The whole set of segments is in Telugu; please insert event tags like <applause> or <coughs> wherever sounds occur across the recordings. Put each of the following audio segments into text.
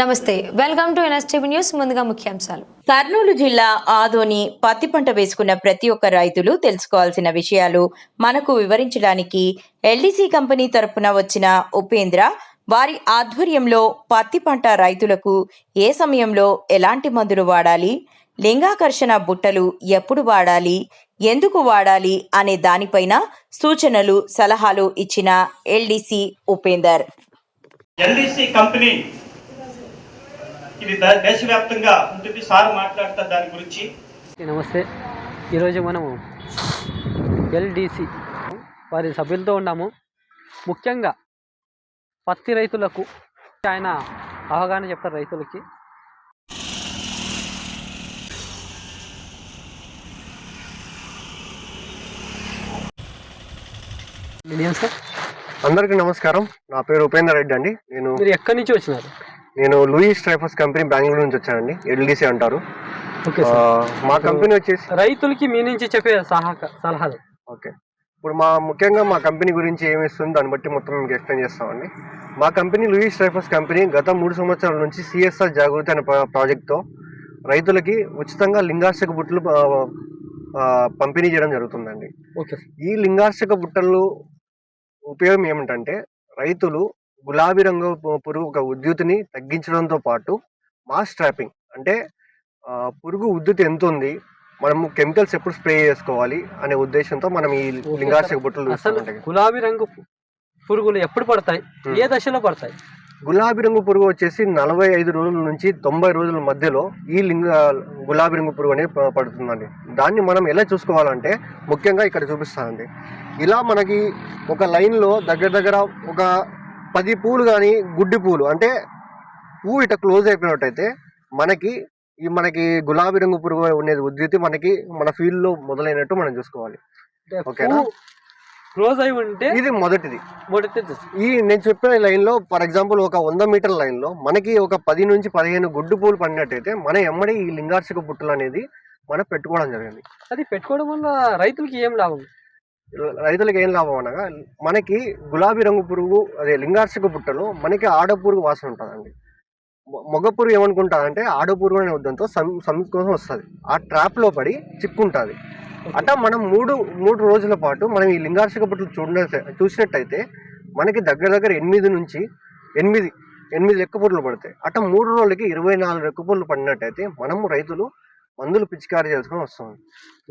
నమస్తే వెల్కమ్ టు ఎన్ఎస్టీవీ న్యూస్ ముందుగా ముఖ్యాంశాలు. కర్నూలు జిల్లా ఆదోని పత్తి పంట వేసుకున్న ప్రతి ఒక్క రైతులు తెలుసుకోవాల్సిన విషయాలు మనకు వివరించడానికి ఎల్డీసీ కంపెనీ తరపున వచ్చిన ఉపేంద్ర వారి ఆధ్వర్యంలో పత్తి పంట రైతులకు ఏ సమయంలో ఎలాంటి మందులు వాడాలి లింగాకర్షణ బుట్టలు ఎప్పుడు వాడాలి ఎందుకు వాడాలి అనే దానిపైన సూచనలు సలహాలు ఇచ్చిన ఎల్డీసీ ఉపేందర్. ఎల్డీసీ కంపెనీ ఇది దేశవ్యాప్తంగా ఉంటుంది. సార్ మాట్లాడతారు దాని గురించి. నమస్తే. ఈరోజు మనము ఎల్డిసి వారి సభ్యులతో ఉన్నాము. ముఖ్యంగా పత్తి రైతులకు ఆయన అవగాహన చెప్తారు రైతులకి. సార్? అందరికీ నమస్కారం. నా పేరు ఉపేందర్ రెడ్డి అండి. నేను మీరు ఎక్కడి నుంచి వచ్చినారు? నేను లూయిస్ ట్రైఫర్స్ కంపెనీ బెంగళూరు నుంచి వచ్చానండి. ఎల్డీసీ అంటారు. మా కంపెనీ వచ్చేసి రైతులకి మీ నుంచి చెప్పే సహాక సలహాలు. ఓకే. ఇప్పుడు మా ముఖ్యంగా మా కంపెనీ గురించి ఏమి ఇస్తుంది దాన్ని బట్టి మొత్తం మీకు ఎక్స్ప్లెయిన్ చేస్తామండి. మా కంపెనీ లూయిస్ ట్రైఫర్స్ కంపెనీ గత మూడు సంవత్సరాల నుంచి సిఎస్ఆర్ జాగృతి అనే ప్రా- ప్రాజెక్ట్తో రైతులకి ఉచితంగా లింగార్షక బుట్టలు పంపిణీ చేయడం జరుగుతుందండి. Okay sir. ఈ లింగార్షక బుట్టలు ఉపయోగం ఏమిటంటే రైతులు గులాబీ రంగు పురుగు ఒక ఉద్యుతిని తగ్గించడంతో పాటు మాస్ ట్రాపింగ్ అంటే పురుగు ఉద్యుతి ఎంత ఉంది మనము కెమికల్స్ ఎప్పుడు స్ప్రే చేసుకోవాలి అనే ఉద్దేశంతో మనం ఈ లింగార్షక. బుట్టలు అసలు గులాబీ రంగు పురుగులు ఎప్పుడు పడతాయి. ఏ దశలో పడతాయి గులాబీ రంగు పురుగు వచ్చేసి నలభై ఐదు రోజుల నుంచి తొంభై రోజుల మధ్యలో ఈ లింగ గులాబీ రంగు పురుగు అనేది పడుతుందండి దాన్ని మనం ఎలా చూసుకోవాలంటే ముఖ్యంగా ఇక్కడ చూపిస్తానండి ఇలా మనకి ఒక లైన్లో దగ్గర దగ్గర ఒక పది పూలు కానీ గుడ్డి పూలు అంటే పువ్వు ఇట్లా క్లోజ్ అయిపోయినట్టయితే మనకి ఈ మనకి గులాబీ రంగు పురుగు ఉండేది ఉద్యుతి మనకి మన ఫీల్డ్లో మొదలైనట్టు మనం చూసుకోవాలి. ఓకేనా? క్లోజ్ అయి ఉంటే ఇది మొదటిది. మొదటి ఈ నేను చెప్పిన లైన్లో ఫర్ ఎగ్జాంపుల్ ఒక వంద మీటర్ లైన్లో మనకి ఒక పది నుంచి పదిహేను గుడ్డు పూలు పడినట్టయితే మన ఎమ్మడి ఈ లింగార్షక బుట్టలు అనేది మనం పెట్టుకోవడం జరిగింది. అది పెట్టుకోవడం వల్ల రైతులకి ఏం లాభం? రైతులకు ఏం లాభం అనగా మనకి గులాబీ రంగు పురుగు అదే లింగార్షక బుట్టలో మనకి ఆడ పురుగు వాసన ఉంటుందండి. మగ పురుగు ఏమనుకుంటారంటే ఆడ పురుగు అనే ఉద్దంతో సం సం కోసం వస్తుంది. ఆ ట్రాప్లో పడి చిక్కుంటుంది. అట్లా మనం మూడు మూడు రోజుల పాటు మనం ఈ లింగార్షక బుట్టలు చూడ చూసినట్టయితే మనకి దగ్గర దగ్గర ఎనిమిది నుంచి ఎనిమిది ఎనిమిది లెక్క పురులు పడతాయి. అట్లా మూడు రోజులకి ఇరవై నాలుగు లెక్క పురులు పడినట్టయితే మనము రైతులు మందులు పిచికారీ చేసుకొని వస్తాం.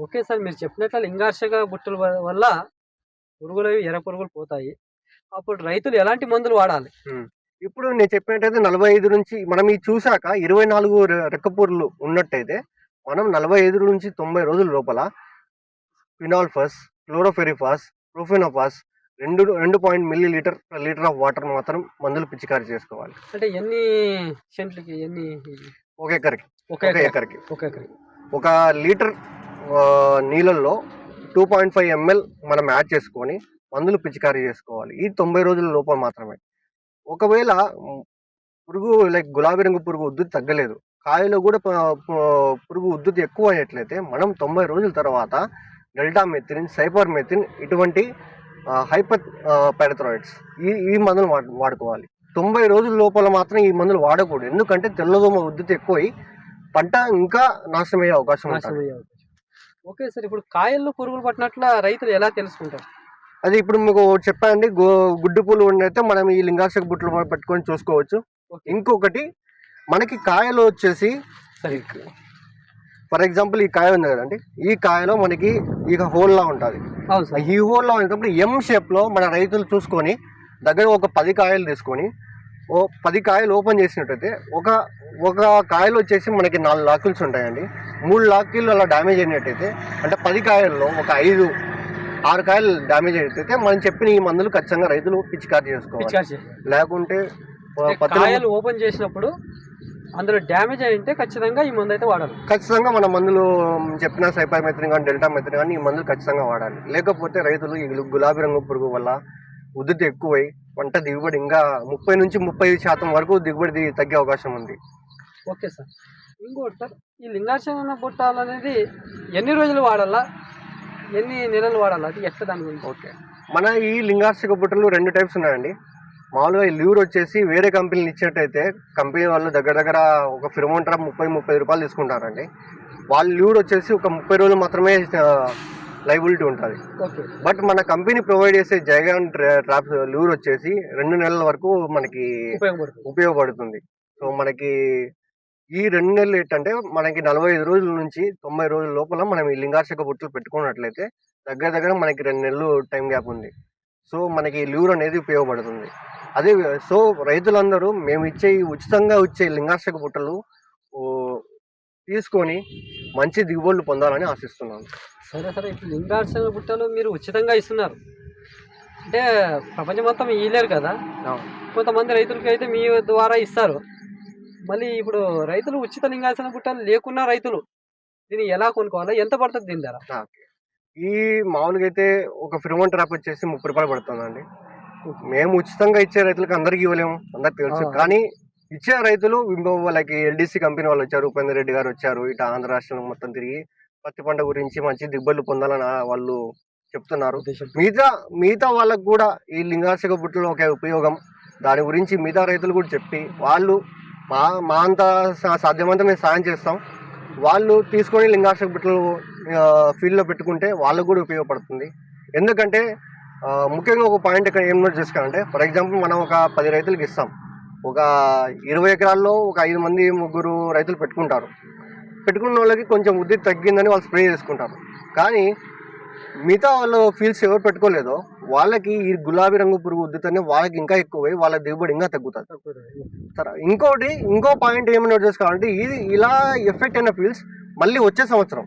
ఓకే సార్ మీరు చెప్పినట్లు లింగార్షక బుట్టల వల్ల పురుగులు ఎర్ర పురుగులు పోతాయి. అప్పుడు రైతులు ఎలాంటి మందులు వాడాలి? ఇప్పుడు నేను చెప్పినట్టయితే నలభై ఐదు నుంచి మనం ఈ చూశాక ఇరవై నాలుగు రెక్కపూర్లు ఉన్నట్టయితే మనం నలభై ఐదు నుంచి తొంభై రోజుల లోపల ఫినాల్ఫస్ క్లోరోఫెరిఫాస్ ప్రొఫెనోఫాస్ రెండు రెండు point millilitre litre of water మాత్రం మందులు పిచికారీ చేసుకోవాలి. అంటే ఎన్ని సెంట్లకి ఎన్ని ఒక ఎకర్కి. ఒక ఒక ఎకరా? ఎకర్కి. ఒక ఎకరం ఒక లీటర్ నీళ్ళల్లో టూ పాయింట్ ఫైవ్ ఎంఎల్ మనం యాడ్ చేసుకొని మందులు పిచికారీ చేసుకోవాలి. ఈ తొంభై రోజుల లోపల మాత్రమే. ఒకవేళ పురుగు లైక్ గులాబీ రంగు పురుగు ఉద్ధృతి తగ్గలేదు కాయలో కూడా పురుగు ఉద్ధృతి ఎక్కువ అయ్యట్లయితే మనం తొంభై రోజుల తర్వాత డెల్టా మెథిన్ సైపర్ మెథిన్ ఇటువంటి హైపర్ పెరథ్రాయిడ్స్ ఈ ఈ మందులు వాడుకోవాలి. తొంభై రోజుల లోపల మాత్రం ఈ మందులు వాడకూడదు. ఎందుకంటే తెల్లదోమ ఉద్ధృతి ఎక్కువై పంట ఇంకా నాశనం అయ్యే అవకాశం నాశనం ఉంటుంది. అయ్యే అవకాశం. ఓకే సార్ ఇప్పుడు కాయల్లో పురుగులు పట్టినట్ల రైతులు ఎలా తెలుసుకుంటారు? అది ఇప్పుడు మీకు చెప్పండి గో గుడ్డు పూలు ఉండైతే మనం ఈ లింగాశక బుట్టలు మనం పెట్టుకొని చూసుకోవచ్చు. ఓకే. ఇంకొకటి మనకి కాయలు వచ్చేసి సరే. ఫర్ ఎగ్జాంపుల్ ఈ కాయ ఉంది కదండి ఈ కాయలో మనకి ఇక హోల్ లా ఉంటుంది. అవును సార్. ఈ హోల్ లా ఉన్నప్పుడు ఎం షేప్లో మన రైతులు చూసుకొని దగ్గర ఒక పది కాయలు తీసుకొని ఓ పది కాయలు ఓపెన్ చేసినట్టయితే ఒక ఒక కాయలు వచ్చేసి మనకి నాలుగు లాకిల్స్ ఉంటాయండి. మూడు లాకిల్ అలా డ్యామేజ్ అయినట్టయితే అంటే పది కాయల్లో ఒక ఐదు ఆరు కాయలు డ్యామేజ్ అయినట్టయితే మనం చెప్పిన ఈ మందులు ఖచ్చితంగా రైతులు పిచికారి చేసుకోవాలి. లేకుంటే కాయలు ఓపెన్ చేసినప్పుడు అందులో డ్యామేజ్ అయి ఉంటే ఖచ్చితంగా ఈ మందు అయితే వాడాలి. ఖచ్చితంగా మన మందులు చెప్పిన సైపర్ మెథిన్ కానీ డెల్టా మెథిన్ కానీ ఈ మందులు ఖచ్చితంగా వాడాలి. లేకపోతే రైతులు ఈ గులాబీ రంగు పురుగు వల్ల ఉద్ధృతి ఎక్కువై పంట దిగుబడి ఇంకా ముప్పై నుంచి ముప్పై శాతం వరకు దిగుబడి తగ్గే అవకాశం ఉంది. Okay sir. ఇంకోటి సార్ ఈ లింగార్చన బుట్టాలు అనేది ఎన్ని రోజులు వాడాలా? ఎన్ని నెలలు వాడాలా? అది ఎట్లా దాని గురించి? ఓకే. మన ఈ లింగార్షిక బుట్టలు రెండు టైప్స్ ఉన్నాయండి. మామూలుగా ఈ ల్యూర్ వచ్చేసి వేరే కంపెనీలు ఇచ్చినట్టయితే కంపెనీ వాళ్ళు దగ్గర దగ్గర ఒక ఫిరమోన్ ట్రాప్ ముప్పై ముప్పై రూపాయలు తీసుకుంటారండి. వాళ్ళు ల్యూర్ వచ్చేసి ఒక ముప్పై రోజులు మాత్రమే లైబిలిటీ ఉంటుంది. బట్ మన కంపెనీ ప్రొవైడ్ చేసే జైగాన్ ట్రాప్ ల్యూర్ వచ్చేసి రెండు నెలల వరకు మనకి ఉపయోగపడుతుంది. సో మనకి ఈ రెండు నెలలు ఏంటంటే మనకి నలభై ఐదు రోజుల నుంచి తొంభై రోజుల లోపల మనం ఈ లింగార్షక బుట్టలు పెట్టుకున్నట్లయితే దగ్గర దగ్గర మనకి రెండు నెలలు టైం గ్యాప్ ఉంది. సో మనకి ల్యూర్ అనేది ఉపయోగపడుతుంది. అదే సో రైతులందరూ మేము ఇచ్చే ఉచితంగా ఇచ్చే లింగార్షక బుట్టలు తీసుకొని మంచి దిగుబడులు పొందాలని ఆశిస్తున్నాను. సరే సరే. ఇప్పుడు లింగార్చన బుట్టలు మీరు ఉచితంగా ఇస్తున్నారు. అంటే ప్రపంచం మొత్తం ఇయ్యలేరు కదా? కొంతమంది రైతులకి అయితే మీ ద్వారా ఇస్తారు. మళ్ళీ ఇప్పుడు రైతులు ఉచిత లింగార్చన బుట్టలు లేకున్నా రైతులు దీన్ని ఎలా కొనుక్కోవాలా? ఎంత పడుతుంది దీని ధర? ఈ మామూలుగా అయితే ఒక ఫిరమోన్ ట్రాప్ వచ్చేసి ముప్పై రూపాయలు పడుతుందండి. మేము ఉచితంగా ఇచ్చే రైతులకు అందరికి ఇవ్వలేము. అందరికి తెలుసు. కానీ ఇచ్చే రైతులు వాళ్ళకి ఎల్డీసీ కంపెనీ వాళ్ళు వచ్చారు ఉపేందర్ రెడ్డి గారు వచ్చారు ఇటు ఆంధ్ర రాష్ట్రం మొత్తం తిరిగి పత్తి పంట గురించి మంచి దిగుబడులు పొందాలని వాళ్ళు చెప్తున్నారు. మిగతా మిగతా వాళ్ళకు కూడా ఈ లింగార్షక బుట్టలో ఒక ఉపయోగం. దాని గురించి మిగతా రైతులు కూడా చెప్పి వాళ్ళు మా మా అంత సాధ్యమంతా మేము సాయం చేస్తాం. వాళ్ళు తీసుకొని లింగార్షక బుట్టలు ఫీల్డ్లో పెట్టుకుంటే వాళ్ళకు కూడా ఉపయోగపడుతుంది. ఎందుకంటే ముఖ్యంగా ఒక పాయింట్ ఇక్కడ ఏం నోట్ చేసుకోవాలంటే ఫర్ ఎగ్జాంపుల్ మనం ఒక పది రైతులకు ఇస్తాం. ఒక ఇరవై ఎకరాల్లో ఒక ఐదు మంది ముగ్గురు రైతులు పెట్టుకుంటారు. పెట్టుకున్న వాళ్ళకి కొంచెం ఉద్ది తగ్గిందని వాళ్ళు స్ప్రే చేసుకుంటారు. కానీ మిగతా వాళ్ళు ఫీల్డ్స్ ఎవరు పెట్టుకోలేదో వాళ్ళకి ఈ గులాబీ రంగు పురుగు ఉద్దుతోనే వాళ్ళకి ఇంకా ఎక్కువై వాళ్ళ దిగుబడి ఇంకా తగ్గుతుంది. ఇంకోటి ఇంకో పాయింట్ ఏమి నోట్ చేసుకోవాలంటే ఇది ఇలా ఎఫెక్ట్ అయిన ఫీల్డ్స్ మళ్ళీ వచ్చే సంవత్సరం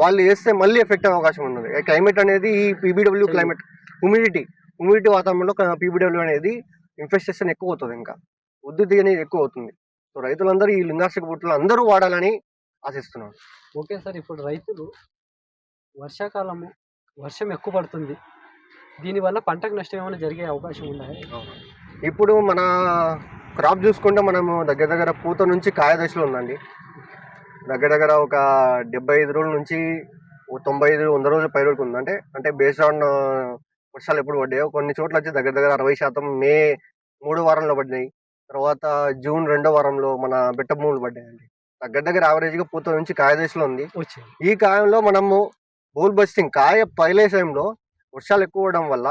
వాళ్ళు వేస్తే మళ్ళీ ఎఫెక్ట్ అయ్యే అవకాశం ఉన్నది. క్లైమేట్ అనేది ఈ పీబీడబ్ల్యూ క్లైమేట్ హ్యూమిడిటీ హ్యూమిడిటీ వాతావరణంలో పీబీడబ్ల్యూ అనేది ఇన్ఫెస్టేషన్ ఎక్కువ అవుతుంది ఇంకా. ఉద్దుతి అనేది ఎక్కువ అవుతుంది సో రైతులందరూ ఈ లింగార్షక బుట్టలు అందరూ వాడాలని ఆశిస్తున్నాను ఓకే సార్ ఇప్పుడు రైతులు వర్షాకాలము వర్షం ఎక్కువ పడుతుంది. దీనివల్ల పంటకు నష్టం ఏమైనా జరిగే అవకాశం ఉన్నాయా ఇప్పుడు మన క్రాప్ చూసుకుంటే మనము దగ్గర దగ్గర పూత నుంచి కాయ దశలో ఉందండి. దగ్గర దగ్గర ఒక డెబ్బై ఐదు రోజుల నుంచి తొంభై ఐదు వంద రోజుల పై వరకు ఉంది. అంటే అంటే బేస్డ్ ఆన్ వర్షాలు ఎప్పుడు పడ్డాయో కొన్ని చోట్ల వచ్చి దగ్గర దగ్గర అరవై శాతం మే మూడో వారంలో పడినాయి తర్వాత జూన్ రెండో వారంలో మన బెట్ట భూములు పడ్డాయండి. దగ్గర దగ్గర యావరేజ్గా పూత నుంచి కాయ దశలో ఉంది. వచ్చింది ఈ కాయంలో మనము బోల్ బస్టింగ్ కాయ పైలే సమయంలో వర్షాలు ఎక్కువ అవడం వల్ల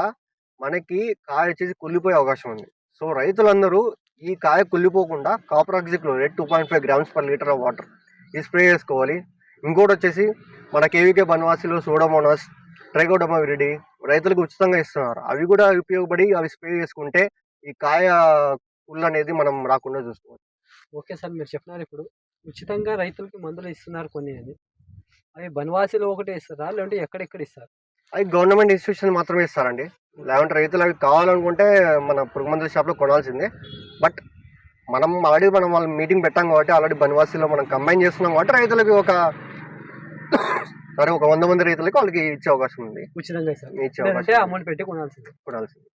మనకి కాయ వచ్చేసి కుళ్ళిపోయే అవకాశం ఉంది. సో రైతులందరూ ఈ కాయ కుళ్ళిపోకుండా copper oxychloride two point five grams per litre of water ఈ స్ప్రే చేసుకోవాలి. ఇంకోటి వచ్చేసి మన కేవీకే బన్వాసిలో సోడోమోనాస్ ట్రైకోడమా విరిడి రైతులకు ఉచితంగా ఇస్తున్నారు. అవి కూడా ఉపయోగపడి అవి స్ప్రే చేసుకుంటే ఈ కాయ కుళ్ళు అనేది మనం రాకుండా చూసుకోవాలి ఓకే సార్ మీరు చెప్పినారు ఇప్పుడు. ఉచితంగా రైతులకి మందులు ఇస్తున్నారు కొన్ని అని. అవి బన్వాసీలో ఒకటి ఇస్తారా? లేదంటే ఎక్కడెక్కడ ఇస్తారు? అవి గవర్నమెంట్ ఇన్స్టిట్యూషన్ మాత్రమే ఇస్తారండి. లేకుంటే రైతులు అవి కావాలనుకుంటే మన పురుగు మందుల షాప్లో కొనాల్సిందే. బట్ మనం ఆల్రెడీ మనం వాళ్ళ మీటింగ్ పెట్టాం కాబట్టి ఆల్రెడీ బన్వాసీలో మనం కంబైన్ చేస్తున్నాం కాబట్టి రైతులకి ఒక <coughs> సరే ఒక వంద మంది రైతులకి వాళ్ళకి ఇచ్చే అవకాశం ఉంది. ఉచితంగా ఇస్తారు. ఇచ్చే అవకాశం లేదంటే అమౌంట్ పెట్టి కొనాల్సింది. కొనాల్సింది.